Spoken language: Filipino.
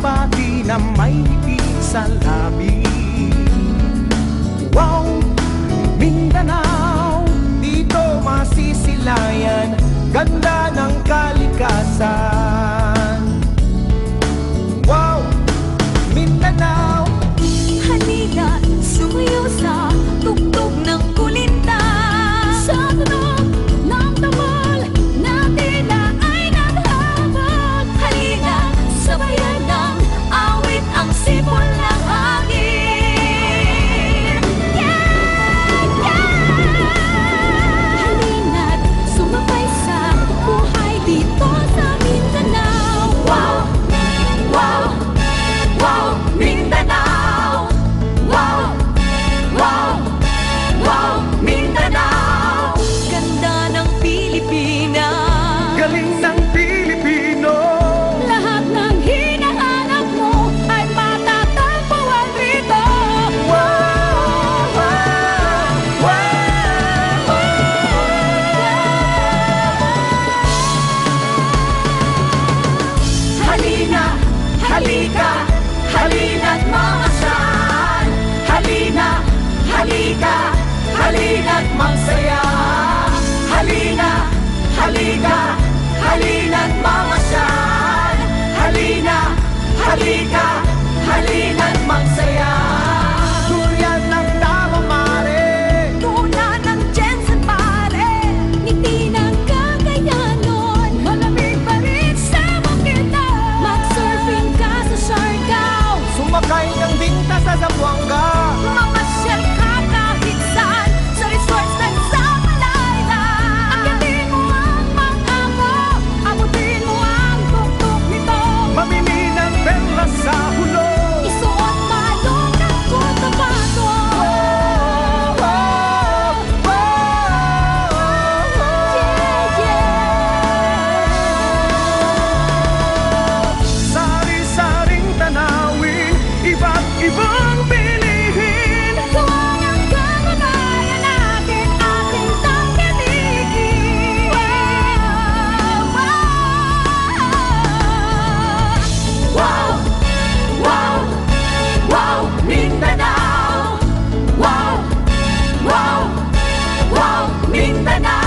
Binabati na may ngiti sa labi Wow, Mindanao! halina't magsaya. Halina, halika, halina't linda na